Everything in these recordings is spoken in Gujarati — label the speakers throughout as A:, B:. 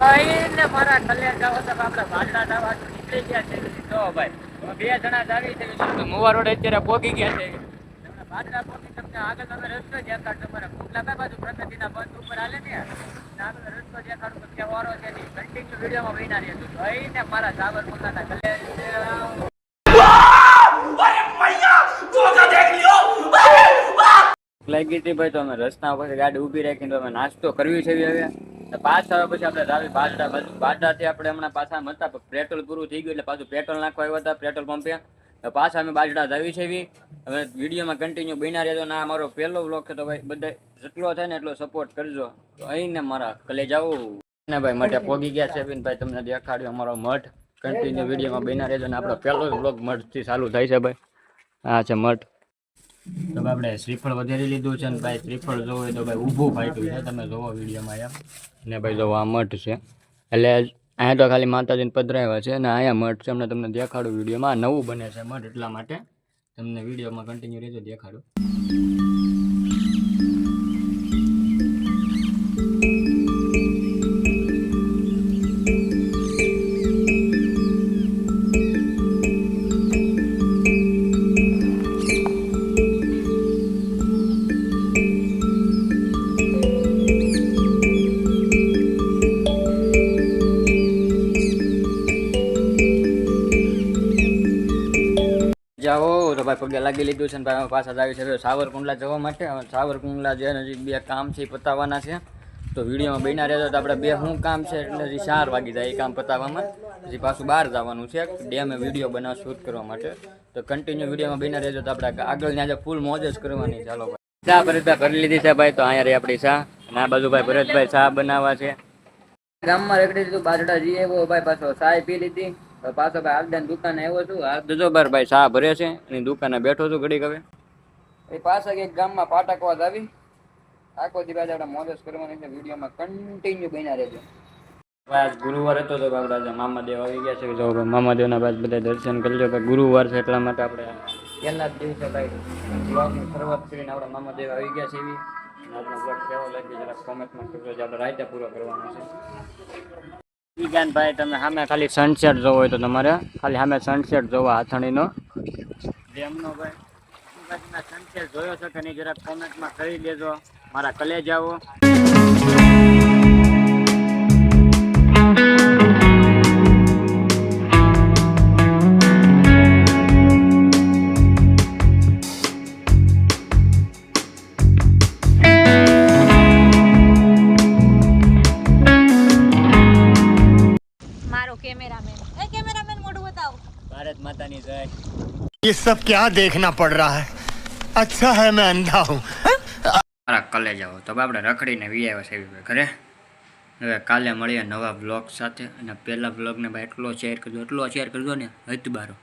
A: ભાઈને મારા કલ્યાણ જાવ તો આપણે જવા નીકળી ગયા છે. ભાઈ બે જણા જ આવી છે. મુવા રોડ ગયા છે. તમને ભાગડા તમને આગળ રસ્તો દેખાડ પ્રગતિના બંધ ઉપર ને આગળ રસ્તો દેખાડું તો ત્યાં છે. નહીં કન્ટિન્યુ વિડીયોમાં બન્યા રહેજો ભાઈને મારા સાબરકુંડલાના કલ્યાણ લાગી હતી ભાઈ, તો અમે રસ્તા ઉપર ગાડી ઊભી રાખીને તો અમે નાસ્તો કરવી છે હવે. તો પાછા હવે પછી આપણે રાવી બાજરા બાજુ બાજરાથી આપણે હમણાં પાછા પણ પેટ્રોલ પૂરું થઈ ગયું એટલે પાછું પેટ્રોલ નાખવા આવ્યા હતા પેટ્રોલ પંપે પાછા અમે બાજડા જાવી છે એવી. હવે વિડીયોમાં કન્ટિન્યુ બન્યા રહેજો. ના, અમારો પહેલો વ્લોગ છે તો ભાઈ બધા જેટલો થાય ને એટલો સપોર્ટ કરજો. તો અહીંને મારા કલે જાવ ને ભાઈ મઠે પોગી ગયા છે ભાઈ તમને દેખાડ્યો અમારો મઠ કન્ટિન્યુ વિડીયોમાં બન્યા રહેજો ને આપણો પહેલો વ્લોગ મઠથી ચાલુ થાય છે ભાઈ. હા છે મઠ તો આપણે શ્રીફળ વધારી લીધું છે ને ભાઈ શ્રીફળ જોવો તો ભાઈ ઊભું ફાટ્યું છે. તમે જોવો વિડીયોમાં એમ. ને ભાઈ જોવો આ મઠ છે. એટલે અહીંયા તો ખાલી માતાજીને પધરાવ્યા છે અને અહીંયા મઠ છે. અમને તમને દેખાડું વિડીયોમાં. નવું બને છે મઠ એટલા માટે. તમને વિડીયોમાં કન્ટિન્યુ રહેજો, દેખાડું. જાઓ. તો ભાઈ પગે લાગી લીધું છે ભાઈ પાછા આવી છે સાવરકુંડલા જવા માટે. સાવરકુંડલા જે નજીક બે કામ છે એ પતાવવાના છે. તો વિડીયોમાં બન્યા રહેજો. તો આપણે બે શું કામ છે એટલે હજી ચાર વાગી જાય એ કામ પતાવવામાં. પછી પાછું બહાર જવાનું છે. ડેમે વીડિયો બનાવ શૂટ કરવા માટે. તો કન્ટિન્યુ વિડીયોમાં બન્યા રહેજો. તો આપણે આગળ આજે ફૂલ મોજ જ કરવાની. ચાલો ભાઈ. ચા ભરતભાઈ ભરી લીધી છે ભાઈ. તો અહીંયા રહી આપણી ચા. અને આ બાજુ ભાઈ ભરતભાઈ ચા બનાવવા છે. ગામમાં રેકડી દીધું બાજડા જઈએ ભાઈ પાછો ચા પી લીધી. પાછો ભાઈ દેન દુકાને આવ્યો છું. હાલ દજો બાર ભાઈ સા ભરે છે એની દુકાને બેઠો છું ઘડીક હવે. એ પાછા એક ગામમાં પાટકવાદ આવી. આખો દિવસ આપણે મોજ કરવાની છે વિડીયોમાં કન્ટિન્યુ બન્યા રહેજો. આજ ગુરુવાર હતો તો આપણે આજે મામાદેવ આવી ગયા છે. જો મામાદેવના બાદ બધા દર્શન કરી લો ભાઈ ગુરુવાર છે એટલા માટે આપણે પહેલા જ દિવસે ભાઈ બ્લોગની શરૂઆત કરીને આપણે મામાદેવ આવી ગયા છે એવી. આજનો આપણો બ્લોગ કેવો લાગ્યો જરા કોમેન્ટમાં કરજો જે આપણે રાયતા પૂરો કરવાનો છે. વિજ્ઞાન ભાઈ તમે સામે ખાલી સનસેટ જોવો હોય તો તમારે. ખાલી સામે સનસેટ જોવો હાથણીનો. ડેમનો ભાઈ સનસેટ જોયો છે કે નહીં, જરાક કોમેન્ટમાં કરી દેજો. મારા કલેજાઓ
B: મારો કેમેરામેન એ કેમેરામેન મોઢું બતાવો
A: ભારત માતાની જય
C: ये सब क्या देखना पड़ रहा है अच्छा है मैं अंधा हूँ
A: મારા કલેજાઓ તો આપણે રખડીને વી આવ્યા છે એવી ઘરે હવે કાલે મળીએ નવા બ્લોગ સાથે અને પહેલા બ્લોગને ભાઈ એટલો શેર કરજો એટલો શેર કરજો ને હત બારો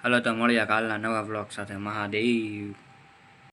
A: હાલો તો મળીએ કાલના નવા બ્લોગ સાથે મહાદેવ